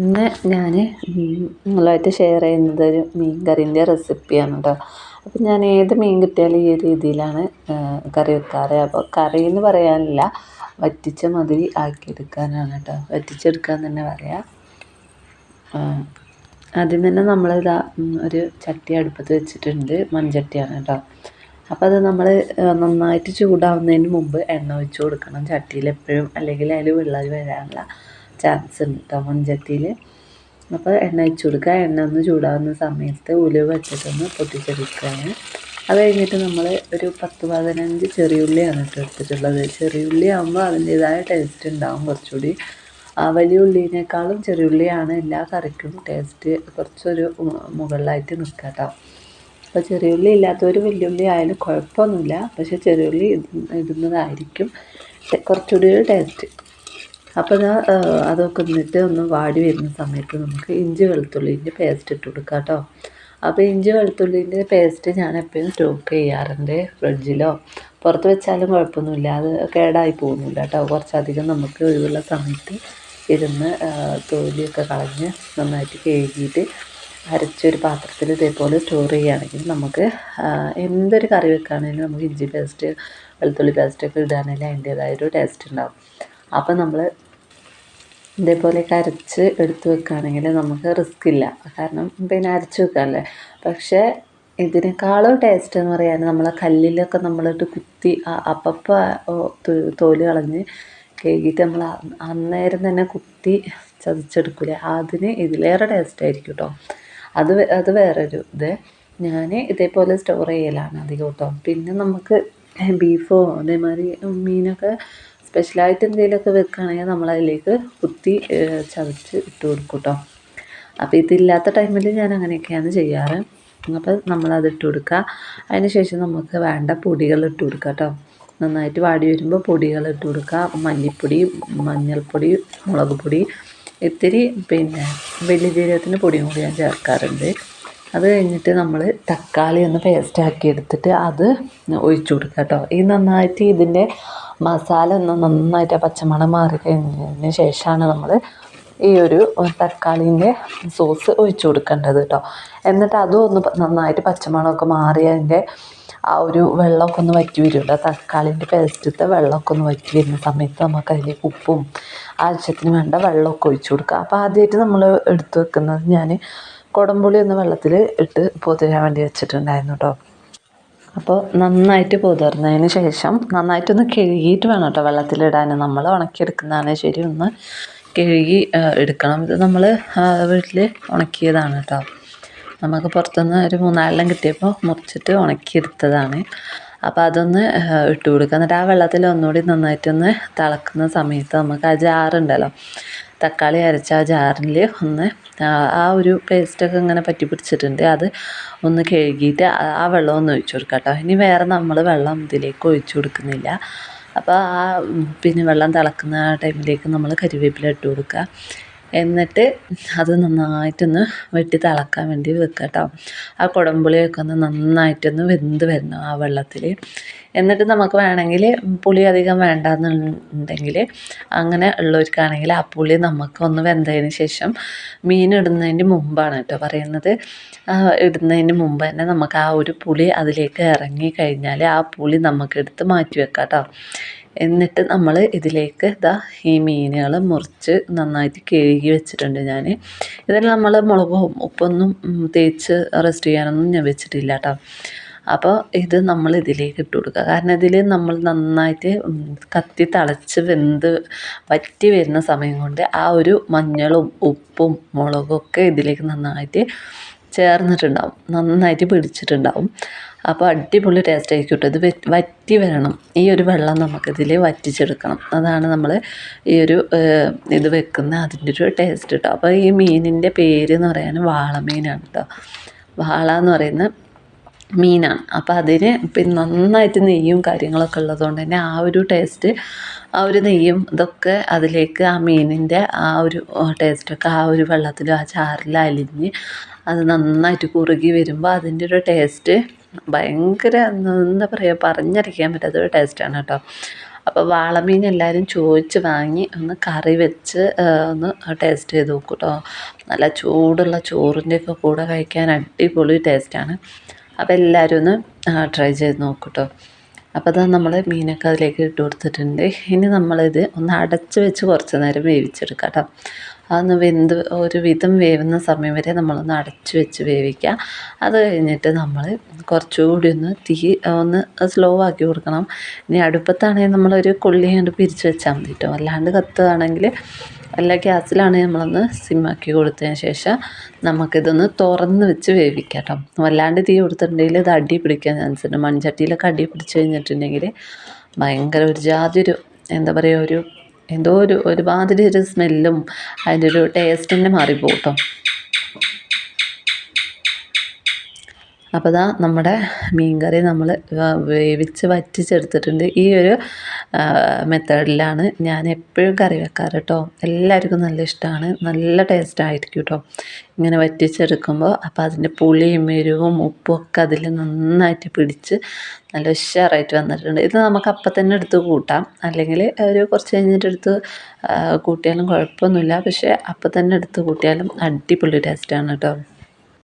ഇന്ന് ഞാൻ നിങ്ങളായിട്ട് ഷെയർ ചെയ്യുന്നത് ഒരു മീൻ കറീന്റെ റെസിപ്പിയാണ് കേട്ടോ അപ്പം ഞാൻ ഏത് മീൻ കിട്ടിയാലും ഈ രീതിയിലാണ് കറി വെക്കാറ്. അപ്പോൾ കറി എന്ന് പറയാനില്ല വറ്റിച്ച മതിരി ആക്കിയെടുക്കാനാണ് കേട്ടോ വറ്റിച്ചെടുക്കാൻ തന്നെ പറയാം. ആദ്യം തന്നെ നമ്മളിതാ ഒരു ചട്ടി അടുപ്പത്ത് വെച്ചിട്ടുണ്ട് മൺചട്ടിയാണ് കേട്ടോ അപ്പോൾ അത് നമ്മൾ നന്നായിട്ട് ചൂടാവുന്നതിന് മുമ്പ് എണ്ണ ഒഴിച്ച് കൊടുക്കണം. ചട്ടിയിൽ എപ്പോഴും അല്ലെങ്കിൽ അതിൽ വെള്ളം വരാനുള്ള ചാൻസ് ഉണ്ട് കേട്ടോ മൺചട്ടിയിൽ അപ്പോൾ എണ്ണ ഒഴിച്ചു കൊടുക്കുക. എണ്ണ ഒന്ന് ചൂടാവുന്ന സമയത്ത് ഉലുവ വെച്ചിട്ടൊന്ന് പൊട്ടിച്ചെടുക്കുകയാണ്. അത് കഴിഞ്ഞിട്ട് നമ്മൾ ഒരു പത്ത് പതിനഞ്ച് ചെറിയുള്ളിയാണ് കേട്ടോ എടുത്തിട്ടുള്ളത്. ചെറിയുള്ളി ആകുമ്പോൾ അതിന്റേതായ ടേസ്റ്റ് ഉണ്ടാവും കുറച്ചുകൂടി. ആ വലിയ ഉള്ളിനേക്കാളും ചെറിയുള്ളിയാണ് എല്ലാ കറിക്കും ടേസ്റ്റ് കുറച്ചൊരു മുകളിലായിട്ട് നിൽക്കുക കേട്ടോ അപ്പോൾ ചെറിയുള്ളി ഇല്ലാത്തവർ വലിയുള്ളി ആയാലും കുഴപ്പമൊന്നുമില്ല. പക്ഷേ ചെറിയുള്ളി ഇടുന്നതായിരിക്കും. കുറച്ചുകൂടി ഒരു ടേസ്റ്റ് അപ്പോൾ ഞാൻ അതൊക്കെ എന്നിട്ട് ഒന്ന് വാടി വരുന്ന സമയത്ത് നമുക്ക് ഇഞ്ചി വെളുത്തുള്ളിന്റെ പേസ്റ്റ് ഇട്ട് കൊടുക്കാം കേട്ടോ. അപ്പോൾ ഇഞ്ചി വെളുത്തുള്ളിന്റെ പേസ്റ്റ് ഞാൻ എപ്പോഴും സ്റ്റോക്ക് ചെയ്യാറുണ്ട് ഫ്രിഡ്ജിലോ. പുറത്ത് വെച്ചാലും കുഴപ്പമൊന്നുമില്ല. അത് കേടായി പോകുന്നില്ല കേട്ടോ. കുറച്ചധികം നമുക്ക് ഒഴിവുള്ള സമയത്ത് ഇരുന്ന് തൊലിയൊക്കെ കളഞ്ഞ് നന്നായിട്ട് കഴുകിയിട്ട് അരച്ചൊരു പാത്രത്തിൽ ഇതേപോലെ സ്റ്റോർ ചെയ്യുകയാണെങ്കിൽ നമുക്ക് എന്തൊരു കറി വെക്കുകയാണെങ്കിലും നമുക്ക് ഇഞ്ചി പേസ്റ്റ് വെളുത്തുള്ളി പേസ്റ്റൊക്കെ ഇടുകയാണെങ്കിൽ അതിന്റേതായൊരു ടേസ്റ്റ് ഉണ്ടാവും. അപ്പോൾ നമ്മൾ ഇതേപോലെ അരച്ച് എടുത്തു വെക്കുകയാണെങ്കിൽ നമുക്ക് റിസ്ക് ഇല്ല. കാരണം പിന്നെ അരച്ച് വെക്കാമല്ലേ പക്ഷേ ഇതിനേക്കാളും ടേസ്റ്റ് എന്ന് പറയാൻ നമ്മളെ കല്ലിലൊക്കെ നമ്മളിട്ട് കുത്തി അപ്പപ്പോൾ തോൽ കളഞ്ഞ് കഴുകിയിട്ട് നമ്മൾ അന്നേരം തന്നെ കുത്തി ചതച്ചെടുക്കില്ലേ അതിന് ഇതിലേറെ ടേസ്റ്റ് ആയിരിക്കും കേട്ടോ അത് അത് വേറൊരു ഇത്. ഞാൻ ഇതേപോലെ സ്റ്റോർ ചെയ്യലാണ് അധികം കേട്ടോ പിന്നെ നമുക്ക് ബീഫോ അതേമാതിരി മീനൊക്കെ സ്പെഷ്യലായിട്ട് എന്തെങ്കിലുമൊക്കെ വെക്കുകയാണെങ്കിൽ നമ്മളതിലേക്ക് കുത്തി ചതച്ച് ഇട്ട് കൊടുക്കും കേട്ടോ അപ്പോൾ ഇതില്ലാത്ത ടൈമിൽ ഞാൻ അങ്ങനെയൊക്കെയാണ് ചെയ്യാറ്. അപ്പോൾ നമ്മളത് ഇട്ട് കൊടുക്കുക. അതിന് ശേഷം നമുക്ക് വേണ്ട പൊടികൾ ഇട്ട് കൊടുക്കുക കേട്ടോ. നന്നായിട്ട് വാടി വരുമ്പോൾ പൊടികൾ ഇട്ട് കൊടുക്കുക. മല്ലിപ്പൊടി മഞ്ഞൾപ്പൊടി മുളക് പൊടി ഇത്തിരി പിന്നെ വലിയ ജീരകത്തിന്റെ പൊടിയും കൂടി ഞാൻ ചേർക്കാറുണ്ട്. അത് കഴിഞ്ഞിട്ട് നമ്മൾ തക്കാളി ഒന്ന് പേസ്റ്റാക്കി എടുത്തിട്ട് അത് ഒഴിച്ചു കൊടുക്കുക കേട്ടോ. ഈ നന്നായിട്ട് ഇതിന്റെ മസാല ഒന്ന് നന്നായിട്ട് ആ പച്ചമണം മാറി കഴിഞ്ഞതിന് ശേഷമാണ് നമ്മൾ ഈ ഒരു തക്കാളീന്റെ സോസ് ഒഴിച്ചു കൊടുക്കേണ്ടത് കേട്ടോ. എന്നിട്ട് അതും ഒന്ന് നന്നായിട്ട് പച്ചമണമൊക്കെ മാറി അതിന്റെ ആ ഒരു വെള്ളമൊക്കെ ഒന്ന് വറ്റി വരുമല്ലോ തക്കാളിന്റെ പേസ്റ്റത്തെ വെള്ളമൊക്കെ ഒന്ന് വറ്റി വരുന്ന സമയത്ത് നമുക്ക് അതിലേക്ക് ഉപ്പും ആവശ്യത്തിന് വേണ്ട വെള്ളമൊക്കെ ഒഴിച്ചു കൊടുക്കുക. അപ്പോൾ ആദ്യമായിട്ട് നമ്മൾ എടുത്തു വെക്കുന്നത് ഞാൻ കുടംപുളി ഒന്ന് വെള്ളത്തിൽ ഇട്ട് പൊതിരാൻ വേണ്ടി വെച്ചിട്ടുണ്ടായിരുന്നു കേട്ടോ അപ്പോൾ നന്നായിട്ട് പൊതിർന്നതിന് ശേഷം നന്നായിട്ടൊന്ന് കഴുകിയിട്ട് വേണം കേട്ടോ വെള്ളത്തിലിടാൻ നമ്മൾ ഉണക്കിയെടുക്കുന്നതാണ് ശരി ഒന്ന് കഴുകി എടുക്കണം. ഇത് നമ്മൾ വീട്ടിൽ ഉണക്കിയതാണ് കേട്ടോ നമുക്ക് പുറത്തുനിന്ന് ഒരു മൂന്നാലെല്ലാം കിട്ടിയപ്പോൾ മുറിച്ചിട്ട് ഉണക്കിയെടുത്തതാണ്. അപ്പോൾ അതൊന്ന് ഇട്ട് കൊടുക്കുക എന്നിട്ട് ആ വെള്ളത്തിൽ ഒന്നുകൂടി നന്നായിട്ടൊന്ന് തിളക്കുന്ന സമയത്ത് നമുക്ക് ആ ജാറുണ്ടല്ലോ തക്കാളി അരച്ച ആ ജാറിൽ ഒന്ന് ആ ഒരു പേസ്റ്റൊക്കെ ഇങ്ങനെ പറ്റി പിടിച്ചിട്ടുണ്ട്. അത് ഒന്ന് കഴുകിയിട്ട് ആ വെള്ളം ഒന്ന് ഒഴിച്ചു കൊടുക്കുക കേട്ടോ. ഇനി വേറെ നമ്മൾ വെള്ളം ഇതിലേക്ക് ഒഴിച്ചു കൊടുക്കുന്നില്ല. അപ്പോൾ ആ പിന്നെ വെള്ളം തിളക്കുന്ന ടൈമിലേക്ക് നമ്മൾ കരിവേപ്പില ഇട്ട് കൊടുക്കുക. എന്നിട്ട് അത് നന്നായിട്ടൊന്ന് വെട്ടി തിളക്കാൻ വേണ്ടി വെക്കുക കേട്ടോ ആ കുടംപുളിയൊക്കെ ഒന്ന് നന്നായിട്ടൊന്ന് വെന്ത് വരണം ആ വെള്ളത്തിൽ എന്നിട്ട് നമുക്ക് വേണമെങ്കിൽ പുളി അധികം വേണ്ടാന്നുണ്ടെങ്കിൽ അങ്ങനെ ഉള്ളവർക്കാണെങ്കിൽ ആ പുളി നമുക്ക് ഒന്ന് വെന്തതിന് ശേഷം മീൻ ഇടുന്നതിന് മുമ്പാണ് കേട്ടോ പറയുന്നത്. ഇടുന്നതിന് മുമ്പ് തന്നെ നമുക്ക് ആ ഒരു പുളി അതിലേക്ക് ഇറങ്ങി കഴിഞ്ഞാൽ ആ പുളി നമുക്ക് എടുത്ത് മാറ്റി വെക്കാം കേട്ടോ എന്നിട്ട് നമ്മൾ ഇതിലേക്ക് ഇതാ ഈ മീനുകൾ മുറിച്ച് നന്നായിട്ട് കഴുകി വെച്ചിട്ടുണ്ട് ഞാൻ ഇതിൽ നമ്മൾ മുളകും ഉപ്പൊന്നും തേച്ച് റെസ്റ്റ് ചെയ്യാനൊന്നും ഞാൻ വെച്ചിട്ടില്ല കേട്ടോ അപ്പോൾ ഇത് നമ്മൾ ഇതിലേക്ക് ഇട്ട് കൊടുക്കുക. കാരണം ഇതിൽ നമ്മൾ നന്നായിട്ട് കത്തി തളച്ച് വെന്ത് വറ്റി വരുന്ന സമയം കൊണ്ട് ആ ഒരു മഞ്ഞളും ഉപ്പും മുളകും ഒക്കെ ഇതിലേക്ക് നന്നായിട്ട് ചേർന്നിട്ടുണ്ടാവും. നന്നായിട്ട് പിടിച്ചിട്ടുണ്ടാവും. അപ്പോൾ അടിപൊളി ടേസ്റ്റ് ആയിക്കോട്ടെ കേട്ടോ ഇത് വറ്റി വരണം. ഈ ഒരു വെള്ളം നമുക്കിതിൽ വറ്റിച്ചെടുക്കണം. അതാണ് നമ്മൾ ഈ ഒരു ഇത് വെക്കുന്ന അതിന്റെ ഒരു ടേസ്റ്റ് കേട്ടോ അപ്പോൾ ഈ മീനിന്റെ പേര് എന്ന് പറയാൻ വാളമീനാണ് കേട്ടോ വാള എന്ന് പറയുന്ന മീനാണ്. അപ്പോൾ അതിന് പിന്നെ നന്നായിട്ട് നെയ്യും കാര്യങ്ങളൊക്കെ ഉള്ളതുകൊണ്ട് തന്നെ ആ ഒരു ടേസ്റ്റ് ആ ഒരു നെയ്യും ഇതൊക്കെ അതിലേക്ക് ആ മീനിന്റെ ആ ഒരു ടേസ്റ്റൊക്കെ ആ ഒരു വെള്ളത്തിലും ആ ചാറിലും അലിഞ്ഞ് അത് നന്നായിട്ട് കുറുകി വരുമ്പോൾ അതിന്റെ ഒരു ടേസ്റ്റ് ഭയങ്കര എന്താ പറയുക പറഞ്ഞറിയിക്കാൻ പറ്റാത്ത ഒരു ടേസ്റ്റാണ് കേട്ടോ. അപ്പോൾ വാളമീൻ എല്ലാവരും ചോദിച്ച് വാങ്ങി ഒന്ന് കറി വെച്ച് ഒന്ന് ടേസ്റ്റ് ചെയ്ത് നോക്കൂ കേട്ടോ. നല്ല ചൂടുള്ള ചോറിന്റെയൊക്കെ കൂടെ കഴിക്കാൻ അടിപൊളി ടേസ്റ്റാണ് അപ്പോൾ എല്ലാവരും ഒന്ന് ട്രൈ ചെയ്ത് നോക്കൂട്ടോ. അപ്പോൾ അതാ നമ്മൾ മീനൊക്കെ അതിലേക്ക് ഇട്ട് കൊടുത്തിട്ടുണ്ട്. ഇനി നമ്മളിത് ഒന്ന് അടച്ച് വെച്ച് കുറച്ച് നേരം വേവിച്ചെടുക്കാം കേട്ടോ അതൊന്ന് വെന്ത് ഒരു വിധം വേവുന്ന സമയം വരെ നമ്മളൊന്ന് അടച്ച് വെച്ച് വേവിക്കുക അത് കഴിഞ്ഞിട്ട് നമ്മൾ കുറച്ചുകൂടി ഒന്ന് തീ ഒന്ന് സ്ലോ ആക്കി കൊടുക്കണം. ഇനി അടുപ്പത്താണെങ്കിൽ നമ്മളൊരു കൊള്ളി കൊണ്ട് പിരിച്ച് വെച്ചാൽ മതി കേട്ടോ അല്ലാണ്ട് കത്തുകയാണെങ്കിൽ അല്ല ഗ്യാസിലാണെങ്കിൽ നമ്മളൊന്ന് സിമ്മാക്കി കൊടുത്തതിന് ശേഷം നമുക്കിതൊന്ന് തുറന്ന് വെച്ച് വേവിക്കാം കേട്ടോ വല്ലാണ്ട് തീ കൊടുത്തിട്ടുണ്ടെങ്കിൽ ഇത് അടി പിടിക്കാൻ ചാൻസ് ഉണ്ട്. മൺചട്ടിയിലൊക്കെ അടി പിടിച്ച് കഴിഞ്ഞിട്ടുണ്ടെങ്കിൽ ഭയങ്കര ഒരു ജാതി ഒരു എന്താ പറയുക ഒരു എന്തോ ഒരു ഒരുമാതിരി ഒരു സ്മെല്ലും അതിന്റെ ഒരു ടേസ്റ്റ് തന്നെ മാറിപ്പോകും കേട്ടോ അപ്പോൾ ഇതാ നമ്മുടെ മീൻ കറി നമ്മൾ വേവിച്ച് വറ്റിച്ചെടുത്തിട്ടുണ്ട്. ഈ ഒരു മെത്തേഡിലാണ് ഞാൻ എപ്പോഴും കറി വെക്കാറ് കേട്ടോ എല്ലാവർക്കും നല്ല ഇഷ്ടമാണ്. നല്ല ടേസ്റ്റ് ആയിരിക്കും കേട്ടോ ഇങ്ങനെ വറ്റിച്ചെടുക്കുമ്പോൾ അപ്പോൾ അതിന്റെ പുളിയും എരിവും ഉപ്പും ഒക്കെ അതിൽ നന്നായിട്ട് പിടിച്ച് നല്ല ഉഷാറായിട്ട് വന്നിട്ടുണ്ട്. ഇത് നമുക്ക് അപ്പം തന്നെ എടുത്ത് കൂട്ടാം. അല്ലെങ്കിൽ ഒരു കുറച്ച് കഴിഞ്ഞിട്ട് എടുത്ത് കൂട്ടിയാലും കുഴപ്പമൊന്നുമില്ല. പക്ഷേ അപ്പം തന്നെ എടുത്ത് കൂട്ടിയാലും അടിപൊളി ടേസ്റ്റാണ് കേട്ടോ.